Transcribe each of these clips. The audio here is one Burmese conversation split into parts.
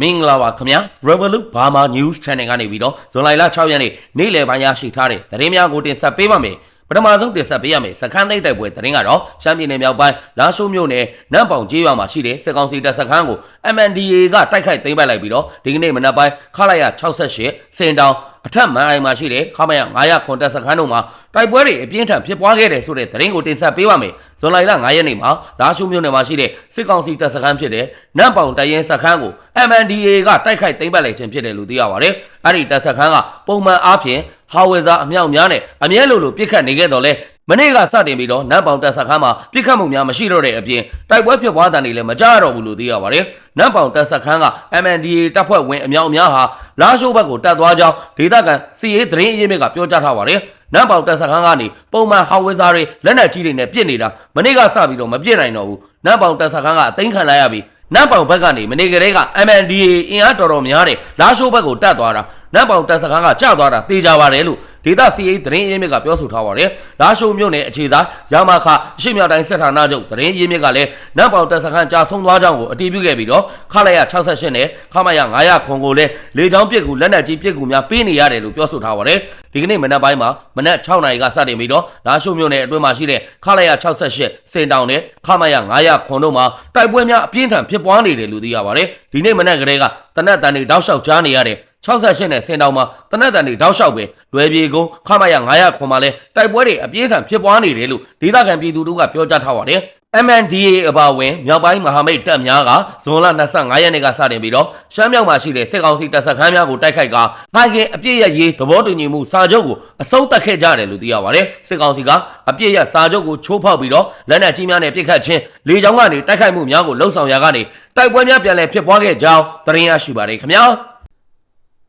မင်္ဂလာပါခင်ဗျာ Revolut Burma News Channel ကနေပြီးတော့ဇွန်လ6ရက်နေ့နေ့လယ်ပိုင်းရရှိထားတဲ့သတင်းများကိုတင်ဆက်ပေးပါမယ်ပထမဆုံးတင်ဆက်ပေးရမယ်စခန်းသိမ်းတိုက်ပွဲသတင်းကတော့ရှမ်းပြည်နယ်မြောက်ပိုင်းလာရှိုးမြို့နယ်နမ်ပေါင်ကျေးရွာမှာရှိတဲ့စစ်ကောင်စီတပ်စခန်းကို MNDAA ကတိုက်ခိုက်သိမ်းပိုက်လိုက်ပြီးတော့ဒီကနေ့မနက်ပိုင်းခလာရ68စင်တောင်အထက်မန်အိုင်မှာရှိတဲ့ခမရ900ခွန်တက်စခန်းတို့မှာတိုက်ပွဲတွေအပြင်းထန်ဖြစ်ပွားခဲ့တယ်ဆိုတဲ့သတင်းကိုတင်ဆက်ပေးပါမယ် ဇွန်လ9ရက်နေ့မှာလာရှိုးမြို့နယ်မှာရှိတဲ့စစ်ကောင်စီတပ်စခန်းဖြစ်တဲ့နမ်ပေါင်တရင်စခန်းကို MNDAA ကတိုက်ခိုက်သိမ်းပိုက်လိုက်ခြင်းဖြစ်တယ်လို့သိရပါတယ်အဲ့ဒီတပ်စခန်းကပုံမှန်အားဖြင့် ဟာဝယ်ဇာအမြောက်များနဲ့အမြဲလိုလိုပြစ်ခတ်နေခဲ့တော့လဲမနေ့ကစတင်ပြီးတော့နမ်ပေါင်တပ်စခန်းမှာပြစ်ခတ်မှုများမရှိတော့တဲ့အပြင်တိုက်ပွဲဖြစ်ပွားတဲ့နေလည်းမကြရတော့ဘူးလို့သိရပါတယ်နမ်ပေါင်တပ်စခန်းက MNDAA တပ်ဖွဲ့ဝင်အမြောက်အများဟာလာရှိုးဘက်ကိုတက်သွားကြောင်းဒေသခံစီရေးသတင်းအရင်းမြစ်ကပြောကြားထားပါတယ်နမ်ပေါင်တပ်စခန်းကနေပုံမှန်ဟာဝယ်ဇာတွေလက်နက်ကြီးတွေနဲ့ပြစ်နေတာမနေ့ကစပြီးတော့မပြစ်နိုင်တော့ဘူးနမ်ပေါင်တပ်စခန်းကအသိမ်းခံလိုက်ရပြီး နမ်ပေါင်ဘက်ကနေမနေ့ကလေးက MNDAA အင်အားတော်တော်များတယ်လာရှိုးဘက်ကိုတက်သွားတာနမ်ပေါင်တပ်စခန်းကကျသွားတာတေးကြပါတယ်လို့ ဒေသစီရေးသတင်းအရင်းမြစ်ကပြောဆိုထားပါတယ်လာရှိုးမြို့နယ်အခြေစားရမခအရှိမြောက်တိုင်းစစ်ဌာနချုပ်သတင်းအရင်းမြစ်ကလည်းနမ်ပေါင်တပ်စခန်းကြာဆုံးသွားကြောင်းကိုအတည်ပြုခဲ့ပြီးတော့ခလာရ68နဲ့ခမရ900ခွန်ကိုလည်းလေချောင်းပြစ်ကူလက်နက်ကြီးပြစ်ကူများပေးနေရတယ်လို့ပြောဆိုထားပါတယ်ဒီကနေ့မနက်ပိုင်းမှာမနက်6နာရီကစတင်ပြီးတော့လာရှိုးမြို့နယ်အတွင်းမှာရှိတဲ့ခလာရ68စင်တောင်နဲ့ခမရ900ခွန်တို့မှာတိုက်ပွဲများအပြင်းထန်ဖြစ်ပွားနေတယ်လို့သိရပါတယ်ဒီနေ့မနက်ကလေးကတနက်တန်တွေတောက်လျှောက်ကြားနေရတဲ့ 68နဲ့စင်တောင်မှာတနက်တန်တွေတောက်လျှောက်ပဲလွယ်ပြေကုန်းခမရ900ခွန်မှာလဲတိုက်ပွဲတွေအပြင်းထန်ဖြစ်ပွားနေတယ်လို့ဒေသခံပြည်သူတို့ကပြောကြားထားပါတယ် MNDA အပါအဝင်မြောက်ပိုင်းမဟာမိတ်တပ်များကဇွန်လ25ရက်နေ့ကစတင်ပြီးတော့ရှမ်းမြောက်မှာရှိတဲ့စစ်ကောင်စီတပ်စခန်းများကိုတိုက်ခိုက်ကဖိုင်ကင်အပြစ်ရရေးသဘောတူညီမှုစာချုပ်ကိုအဆုံးသတ်ခဲ့ကြတယ်လို့သိရပါတယ်စစ်ကောင်စီကအပြစ်ရစာချုပ်ကိုချိုးဖောက်ပြီးတော့လက်နက်ကြီးများနဲ့ပစ်ခတ်ခြင်းလေကြောင်းကနေတိုက်ခိုက်မှုများကိုလှုံ့ဆော်ရာကနေတိုက်ပွဲများပြန်လည်ဖြစ်ပွားခဲ့ကြောင်းသတင်းရရှိပါတယ်ခင်ဗျာ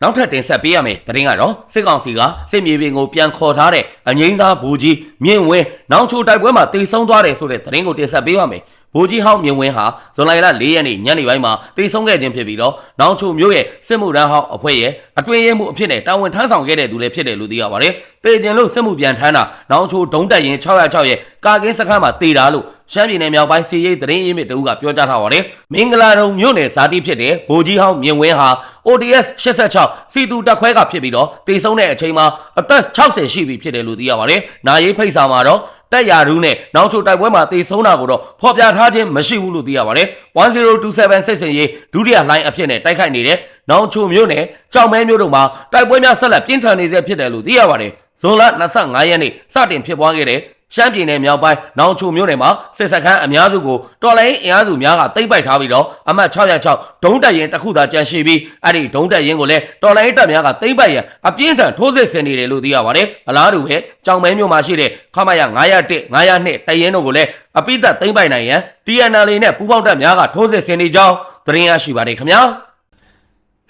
နောက်ထပ်တင်ဆက်ပေးရမယ်သတင်းကတော့စစ်ကောင်စီကစစ်မြေပြင်ကိုပြန်ခေါ်ထားတဲ့အငိမ့်သားဘူကြီးမြင့်ဝင်းနောင်ချိုတိုက်ပွဲမှာတေဆုံးသွားတယ်ဆိုတဲ့သတင်းကိုတင်ဆက်ပေးပါမယ်ဘူကြီးဟောင်းမြင့်ဝင်းဟာဇွန်လ4ရက်နေ့ညနေပိုင်းမှာတေဆုံးခဲ့ခြင်းဖြစ်ပြီးတော့နောင်ချိုမြို့ရဲ့စစ်မှုထမ်းဟောင်းအဖွဲ့ရဲ့အတွင်းရဲမှုအဖြစ်နဲ့တာဝန်ထမ်းဆောင်ခဲ့တဲ့သူလည်းဖြစ်တယ်လို့သိရပါတယ်တေကျင်လို့စစ်မှုပြန်ထမ်းတာနောင်ချိုဒုံတက်ရင်606ရဲ့ကာကင်းစခန်းမှာတေတာလို့ ရှမ်းပြည်နယ်မြောက်ပိုင်းစီရိတ်သတင်းရင်းမြစ်တအုပ်ကပြောကြားထားပါတယ်မင်္ဂလာတုံမြို့နယ်ဇာတိဖြစ်တဲ့ဘူကြီးဟောင်းမြင့်ဝင်းဟာ ODS 86စီတူတက်ခွဲကဖြစ်ပြီးတော့တေဆုံးတဲ့အချိန်မှာအသက်60ရှိပြီဖြစ်တယ်လို့သိရပါတယ်။နာရေးဖိတ်စာမှာတော့တက်ရရူးနဲ့နောက်ချိုတိုက်ပွဲမှာတေဆုံးတာကိုတော့ဖော်ပြထားခြင်းမရှိဘူးလို့သိရပါတယ်။1027စိတ်စင်ရေးဒုတိယလိုင်းအဖြစ်နဲ့တိုက်ခိုက်နေတဲ့နောက်ချိုမြို့နယ်ကြောင်မဲမြို့တို့မှာတိုက်ပွဲများဆက်လက်ပြင်းထန်နေစေဖြစ်တယ်လို့သိရပါတယ်။ဇွန်လ25ရက်နေ့စတင်ဖြစ်ပွားခဲ့တဲ့ ရှမ်းပြည်နယ်မြောက်ပိုင်းနောင်ချိုမြို့နယ်မှာစစ်စခန်းအများစုကိုတော်လိုင်းအင်အားစုများကတိမ့်ပိုက်ထားပြီးတော့အမှတ်606ဒုံးတက်ရင်တစ်ခုသာကြန့်ရှိပြီးအဲ့ဒီဒုံးတက်ရင်ကိုလည်းတော်လိုင်းတပ်များကတိမ့်ပိုက်ရန်အပြင်းထန်ထိုးစစ်ဆင်နေတယ်လို့သိရပါတယ်အလားတူပဲကြောင်မဲမြို့မှာရှိတဲ့ခမရ901 902တရင်တို့ကိုလည်းအပိသက်တိမ့်ပိုက်နိုင်ရန် TNL နဲ့ပူးပေါင်းတပ်များကထိုးစစ်ဆင်နေကြောင်းသတင်းရရှိပါတယ်ခင်ဗျာ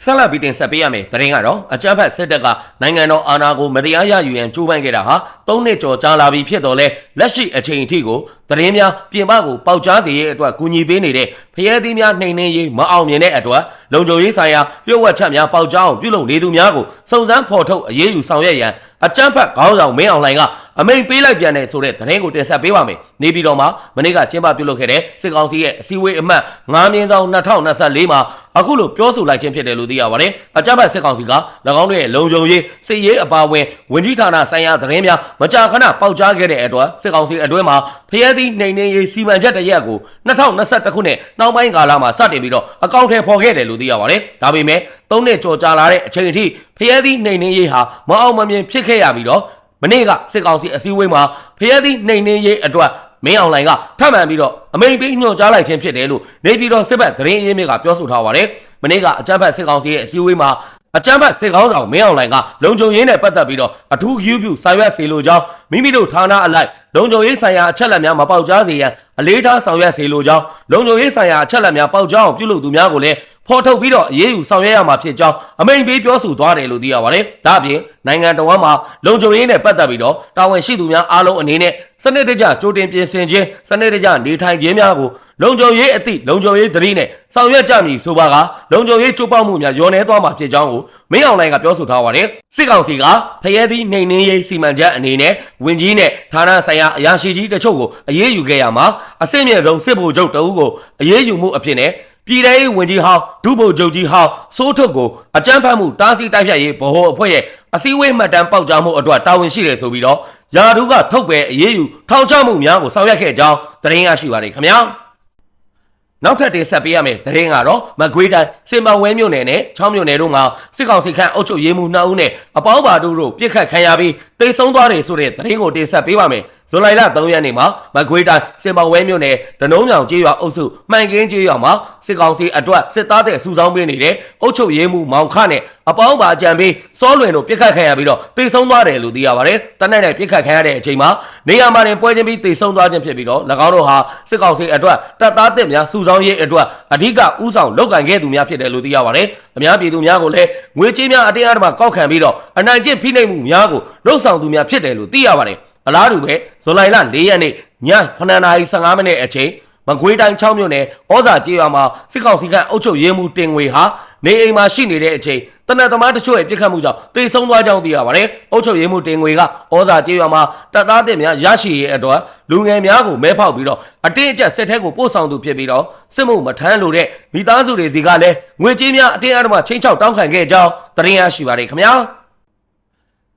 ဆက်လက်ပြီးတင်ဆက်ပေးရမယ်တရင်ကတော့အကြမ်းဖက်စစ်တပ်ကနိုင်ငံတော်အာဏာကိုမတရားရယူရန်ကြိုးပမ်းခဲ့တာဟာ၃နှစ်ကျော်ကြာလာပြီဖြစ်တော်လဲလက်ရှိအချိန်အထိကိုတရင်များပြင်ပကိုပေါက်ကြားစေရေးအတွက်ကူညီပေးနေတဲ့ဖရဲသီးများနှိမ်နှင်းရေးမအောင်မြင်တဲ့အတွက်လုံခြုံရေးဆိုင်ရာလျှို့ဝှက်ချက်များပေါက်ကြားအောင်ပြုလုပ်နေသူများကိုစုံစမ်းဖော်ထုတ်အရေးယူဆောင်ရွက်ရန်အကြမ်းဖက်ခေါင်းဆောင်မင်းအောင်လှိုင်က အမိန်ပေးလိုက်ပြန်တယ်ဆိုတဲ့သတင်းကိုတင်ဆက်ပေးပါမယ်။နေပြည်တော်မှာမနေ့ကကျင်းပပြုလုပ်ခဲ့တဲ့စစ်ကောင်စီရဲ့အစည်းအဝေးအမှတ်9မြင်းဆောင်2024မှာအခုလိုပြောဆိုလိုက်ခြင်းဖြစ်တယ်လို့သိရပါတယ်။အကြမ်းဖက်စစ်ကောင်စီက၎င်းတို့ရဲ့လုံခြုံရေးစစ်ရေးအပါအဝင်ဝင်ကြီးဌာနဆိုင်ရာသတင်းများမကြာခဏပေါက်ကြားခဲ့တဲ့အတွက်စစ်ကောင်စီအတွင်းမှာဖျဲသီးနှိမ်နှင်းရေးစီမံချက်တရက်ကို2021ခုနှစ်နောက်ပိုင်းကာလမှာစတင်ပြီးတော့အကောင့်ထဲပေါ်ခဲ့တယ်လို့သိရပါတယ်။ဒါပေမဲ့၃နှစ်ကြော်ကြာလာတဲ့အချိန်အထိဖျဲသီးနှိမ်နှင်းရေးဟာမအောင်မမြင်ဖြစ်ခဲ့ရပြီးတော့ မနေ့ကစစ်ကောင်စီအစည်းအဝေးမှာဖျဲသီးနှိမ်နှင်းရေးအတွက်မင်းအောင်လှိုင်ကထပ်မံပြီးတော့အမိန်ပေးညွှန်ကြားလိုက်ခြင်းဖြစ်တယ်လို့နေပြည်တော်စစ်ဘက်သတင်းအရင်းမြစ်ကပြောဆိုထားပါတယ်။မနေ့ကအကြမ်းဖက်စစ်ကောင်စီရဲ့အစည်းအဝေးမှာအကြမ်းဖက်စစ်ကောင်းဆောင်မင်းအောင်လှိုင်ကလုံခြုံရေးနဲ့ပတ်သက်ပြီးတော့အထူးဂရုပြုဆောင်ရွက်စေလိုကြောင်းမိမိတို့ဌာနအလိုက်လုံခြုံရေးဆိုင်ရာအချက်အလက်များမပေါက်ကြားစေရန်အလေးထားဆောင်ရွက်စေလိုကြောင်းလုံခြုံရေးဆိုင်ရာအချက်အလက်များပေါက်ကြားအောင်ပြုလုပ်သူများကိုလည်း ဖော်ထုတ်ပြီးတော့အရေးယူဆောင်ရွက်ရမှာဖြစ်ကြောင်းအမိန်ပေးပြောဆိုသွားတယ်လို့သိရပါတယ်။ဒါ့အပြင်နိုင်ငံတော်မှာလုံခြုံရေးနဲ့ပတ်သက်ပြီးတော့တာဝန်ရှိသူများအားလုံးအနေနဲ့စနစ်တကျကြိုတင်ပြင်ဆင်ခြင်းစနစ်တကျနေထိုင်ခြင်းများကိုလုံခြုံရေးအသည့်လုံခြုံရေးသတိနဲ့ဆောင်ရွက်ကြမည်ဆိုပါကလုံခြုံရေးချိုးပေါက်မှုများရောနေသွားမှာဖြစ်ကြောင်းကိုမင်းအောင်လှိုင်ကပြောဆိုထားပါတယ်စစ်ကောင်စီကဖရဲသီးနှိမ်နှင်းရေးစီမံချက်အနေနဲ့ဝင်ကြီးနဲ့ဌာနဆိုင်ရာအရာရှိကြီးတချို့ကိုအရေးယူခဲ့ရမှာအဆင့်မြင့်ဆုံးစစ်ဗိုလ်ချုပ်တအုပ်ကိုအရေးယူမှုအဖြစ်နဲ့ ပြည်ထောင်ရေးဝန်ကြီးဟောင်းဒုဗိုလ်ချုပ်ကြီးဟောင်းစိုးထုတ်ကိုအကြမ်းဖက်မှုတားဆီးတိုက်ဖြတ်ရေးဗဟိုအဖွဲ့ရဲ့အစည်းအဝေးမှတ်တမ်းပေါက်ကြားမှုအတွက်တာဝန်ရှိတယ်ဆိုပြီးတော့ယာဒူးကထုတ်ပယ်အရေးယူထောင်ချမှုများကိုဆောင်ရွက်ခဲ့ကြောင်းသတင်းရရှိပါတယ်ခင်ဗျာနောက်ထပ်တင်ဆက်ပေးရမယ့်သတင်းကတော့မကွေးတိုင်းစင်မဝဲမြို့နယ်နဲ့ချောင်းမြို့နယ်တို့ကစစ်ကောင်စီခန့်အုပ်ချုပ်ရေးမှူး2ဦးနဲ့အပေါင်းပါတို့တို့ပြစ်ခတ်ခံရပြီးတိတ်ဆုံးသွားတယ်ဆိုတဲ့သတင်းကိုတင်ဆက်ပေးပါမယ် ဇွန်လလ3ရက်နေ့မှာမကွေးတိုင်းစင်မဝဲမြို့နယ်ဒနုံးမြောင်ကျေးရွာအုပ်စုမှန်ကင်းကျေးရွာမှာစစ်ကောင်စီအတွက်စစ်သားတဲ့စုဆောင်းပေးနေတဲ့အုပ်ချုပ်ရေးမှူးမောင်ခနဲ့အပေါင်းပါအကြံပေးစောလွင်တို့ပြစ်ခတ်ခံရပြီးတော့တိတ်ဆုံးသွားတယ်လို့သိရပါတယ်တနက်နဲ့ပြစ်ခတ်ခံရတဲ့အချိန်မှာနေရာမှာတင်ပွဲချင်းပြီးတိတ်ဆုံးသွားခြင်းဖြစ်ပြီးတော့၎င်းတို့ဟာစစ်ကောင်စီအတွက်တပ်သားတစ်များစုဆောင်းရေးအတွက်အဓိကဥဆောင်လုပ်ကင်ခဲ့သူများဖြစ်တယ်လို့သိရပါတယ်အများပြည်သူများကိုလည်းငွေကြေးများအတင်းအဓမ္မကောက်ခံပြီးတော့အနိုင်ကျင့်ဖိနှိပ်မှုများကိုလှုပ်ဆောင်သူများဖြစ်တယ်လို့သိရပါတယ် အလားတူပဲဇွန်လလ4ရက်နေ့ည9:15မိနစ်အချိန်မကွေးတိုင်း6မြို့နယ်ဩဇာကျေးရွာမှာစစ်ကောင်စီကအုပ်ချုပ်ရေးမှူးတင်ငွေဟာနေအိမ်မှာရှိနေတဲ့အချိန်တနက်သမားတချို့ရဲ့ပြစ်ခတ်မှုကြောင့်တိတ်ဆုံးသွားကြောင်းသိရပါတယ်။အုပ်ချုပ်ရေးမှူးတင်ငွေကဩဇာကျေးရွာမှာတပ်သားတင်များရရှိရေးအတွက်လူငယ်များကိုမဲဖောက်ပြီးတော့အတင်းအကျပ်စစ်ထဲကိုပို့ဆောင်သူဖြစ်ပြီးတော့စစ်မှုမထမ်းလို့တဲ့မိသားစုတွေစီကလည်းငွေကြေးများအတင်းအဓမ္မချင်းချောက်တောင်းခံခဲ့ကြောင်းသတင်းရရှိပါတယ်ခင်ဗျာ။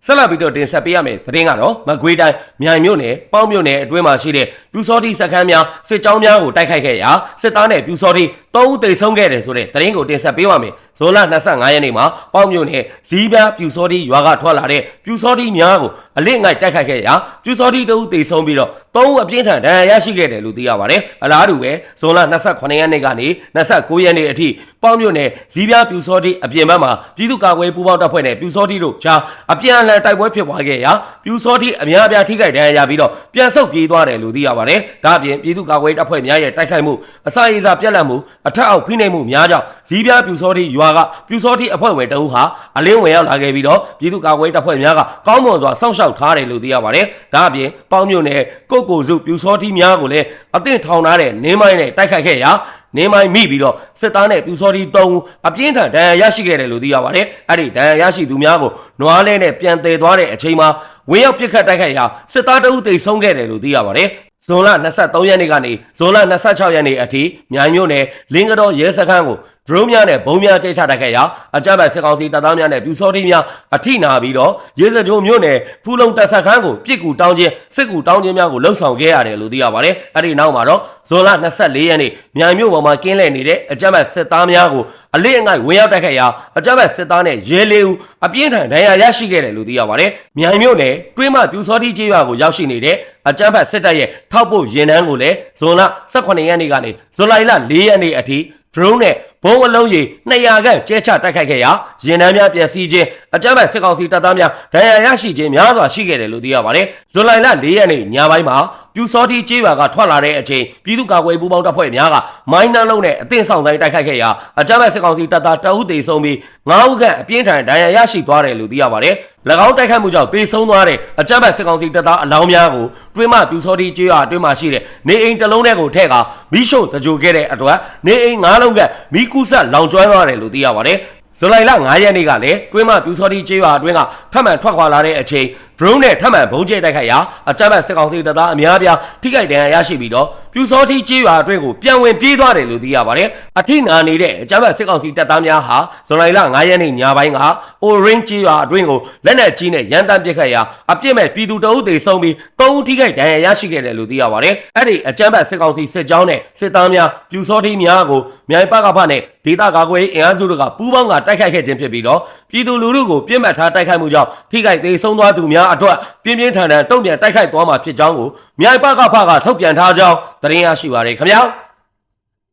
ဆက်လက်ပြီးတော့တင်ဆက်ပေးရမယ်သတင်းကတော့မကွေးတိုင်းမြိုင်မြို့နယ်ပေါင်းမြို့နယ်အတွင်းမှာရှိတဲ့ပြူစောတိစခန်းများစစ်ကြောင်းများကိုတိုက်ခိုက်ခဲ့ရာစစ်သားနဲ့ပြူစောတိ၃ဦးသေဆုံးခဲ့တယ်ဆိုတဲ့သတင်းကိုတင်ဆက်ပေးပါမယ်ဇွန်လ25ရက်နေ့မှာပေါင်းမြို့နယ်ဇီးပြားပြူစောတိရွာကထွက်လာတဲ့ပြူစောတိများကိုအလစ်ငိုက်တိုက်ခိုက်ခဲ့ရာပြူစောတိတဦးသေဆုံးပြီးတော့၃ဦးအပြင်းထန်ဒဏ်ရာရရှိခဲ့တယ်လို့သိရပါတယ်အလားတူပဲဇွန်လ28ရက်နေ့ကနေ29ရက်နေ့အထိပေါင်းမြို့နယ်ဇီးပြားပြူစောတိအပြင်ဘက်မှာပြည်သူ့ကာကွယ်ပူးပေါင်းတပ်ဖွဲ့နဲ့ပြူစောတိတို့ကြားအပြန်အလှန်တိုက်ပွဲဖြစ်ပွားခဲ့ရာပြူစောတိအများအပြားထိခိုက်ဒဏ်ရာရပြီးတော့ပြန်ဆုတ်ပြေးသွားတယ်လို့သိရပါတယ်ဒါအပြင်ပြည်သူ့ကာကွယ်တပ်ဖွဲ့များရဲ့တိုက်ခိုက်မှုအစာရေးစာပြက်လက်မှုအထက်အောက်ဖိနှိပ်မှုများကြောင့်ဇီးပြားပြူစောတိရွာကပြူစောတိအဖွဲ့ဝင်တအုပ်ဟာအလင်းဝင်ရောက်လာခဲ့ပြီးတော့ပြည်သူ့ကာကွယ်တပ်ဖွဲ့များကကောင်းမွန်စွာစောင့်ရှောက်ထားတယ်လို့သိရပါတယ်ဒါအပြင်ပေါင်းမြို့နယ်ကုတ်ကိုစုပြူစောတိများကိုလည်းအသင့်ထောင်ထားတဲ့နေမိုင်းနဲ့တိုက်ခိုက်ခဲ့ရာ နေမိုင်းမိပြီးတော့စစ်သားနဲ့ပြူစောတိ3ဦးအပြင်းထန်ဒဏ်ရာရရှိခဲ့တယ်လို့သိရပါတယ်အဲ့ဒီဒဏ်ရာရရှိသူများကိုနွားလဲနဲ့ပြန်တည်သွားတဲ့အချိန်မှာဝင်းရောက်ပစ်ခတ်တိုက်ခိုက်ရာစစ်သားတအုပ်တိတ်ဆုံးခဲ့တယ်လို့သိရပါတယ်ဇွန်လ23ရက်နေ့ကနေဇွန်လ26ရက်နေ့အထိမြိုင်မြို့နယ်လင်းကတော်ရဲစခန်းကို ဒရုန်းများနဲ့ဘုံများကျဲချတိုက်ခိုက်ရာအကြမ်းဖက်စစ်ကောင်စီတပ်သားများနဲ့ပြူစောတိများအထိနာပြီးတော့ရဲစကြိုမြို့နယ်ဖူလုံတပ်စခန်းကိုပြစ်ကူတောင်းခြင်းစစ်ကူတောင်းခြင်းများကိုလှုပ်ဆောင်ခဲ့ရတယ်လို့သိရပါတယ်အဲ့ဒီနောက်မှာတော့ဇွန်လ24ရက်နေ့မြိုင်မြို့ပေါ်မှာကင်းလှည့်နေတဲ့အကြမ်းဖက်စစ်သားများကိုအလေးအငိုက်ဝင်ရောက်တိုက်ခိုက်ရာအကြမ်းဖက်စစ်သားနဲ့ရဲလေးဦးအပြင်းထန်ဒဏ်ရာရရှိခဲ့တယ်လို့သိရပါတယ်မြိုင်မြို့နယ်တွင်းမပြူစောတိကျေးရွာကိုရောက်ရှိနေတဲ့အကြမ်းဖက်စစ်တပ်ရဲ့ထောက်ပို့ရင်နှန်းကိုလည်းဇွန်လ18ရက်နေ့ကနေဇူလိုင်လ4ရက်နေ့အထိ drone နဲ့ဘုံအလုံးကြီး200ခန့်ကျဲချတိုက်ခိုက်ခဲ့ရာရင်နှန်းများပျက်စီးခြင်းအကြမ်းဖက်စစ်ကောင်စီတပ်သားများဒဏ်ရာရရှိခြင်းများစွာရှိခဲ့တယ်လို့သိရပါတယ်ဇူလိုင်လ4ရက်နေ့ညပိုင်းမှာ ပြူစောတိကျေးရွာကထွက်လာတဲ့အချိန်ပြည်သူ့ကာကွယ်ပူးပေါင်းတပ်ဖွဲ့များကမိုင်းနှလုံးနဲ့အသင့်ဆောင်ဆိုင်တိုက်ခိုက်ခဲ့ရာအကြမ်းဖက်စစ်ကောင်စီတပ်သားတအုပ်သေဆုံးပြီး9ဦးခန့်အပြင်းထန်ဒဏ်ရာရရှိသွားတယ်လို့သိရပါတယ်၎င်းတိုက်ခိုက်မှုကြောင့်သေဆုံးသွားတဲ့အကြမ်းဖက်စစ်ကောင်စီတပ်သားအလောင်းများကိုတွင်းမပြူစောတိကျေးရွာအတွင်းမှာရှိတဲ့နေအိမ်တစ်လုံးထဲကိုထည့်ကာမိရှို့တကြိုခဲ့တဲ့အတွက်နေအိမ်၅လုံးကမိကူးဆက်လောင်ကျွမ်းသွားတယ်လို့သိရပါတယ်ဇူလိုင်လ9ရက်နေ့ကလည်းတွင်းမပြူစောတိကျေးရွာအတွင်းကထပ်မံထွက်ခွာလာတဲ့အချိန် drone နဲ့ထပ်မံဘုံကျဲတိုက်ခိုက်ရာအကြမ်းဖက်စစ်ကောင်စီတပ်သားအများအပြားထိခိုက်ဒဏ်ရာရရှိပြီးတော့ပြူစောတိကျေးရွာအတွင်းကိုပြန်ဝင်ပြေးသွားတယ်လို့သိရပါတယ်။အထိနာနေတဲ့အကြမ်းဖက်စစ်ကောင်စီတပ်သားများဟာဇူလိုင်လ9ရက်နေ့ညပိုင်းက Orange ကျေးရွာအတွင်းကိုလက်နက်ကြီးနဲ့ရန်တမ်းပစ်ခတ်ရာအပြစ်မဲ့ပြည်သူတအုပ်တွေဆုံးပြီး၃ဦးထိခိုက်ဒဏ်ရာရရှိခဲ့တယ်လို့သိရပါတယ်။အဲ့ဒီအကြမ်းဖက်စစ်ကောင်စီစစ်ကြောင်းနဲ့စစ်သားများပြူစောတိများကိုမြိုင်ပကဖနဲ့ဒေသကာကွယ်ရေးအင်အားစုတို့ကပူးပေါင်းကတိုက်ခိုက်ခဲ့ခြင်းဖြစ်ပြီးတော့ပြည်သူလူထုကိုပြစ်မှတ်ထားတိုက်ခိုက်မှုကြောင့်ထိခိုက်သေးဆုံးသွားသူများအတွက်ပြင်းပြင်းထန်ထန်တုံ့ပြန်တိုက်ခိုက်သွားမှာဖြစ်ကြောင်းကိုမြိုင်ပကဖကထုတ်ပြန်ထားကြောင်းသတင်းရရှိပါရခင်ဗျာ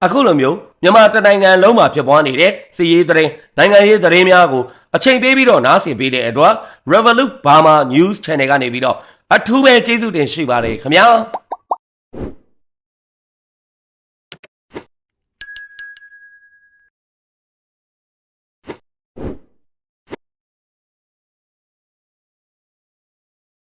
အခုလိုမျိုးမြန်မာတနိုင်ငံလုံးမှာဖြစ်ပွားနေတဲ့စီရေးသတင်းနိုင်ငံရေးသတင်းများကိုအချိန်ပေးပြီးတော့နားဆင်ပေးတဲ့အတွက် Revolut Burma News Channel ကနေပြီးတော့အထူးပဲကျေးဇူးတင်ရှိပါတယ်ခင်ဗျာ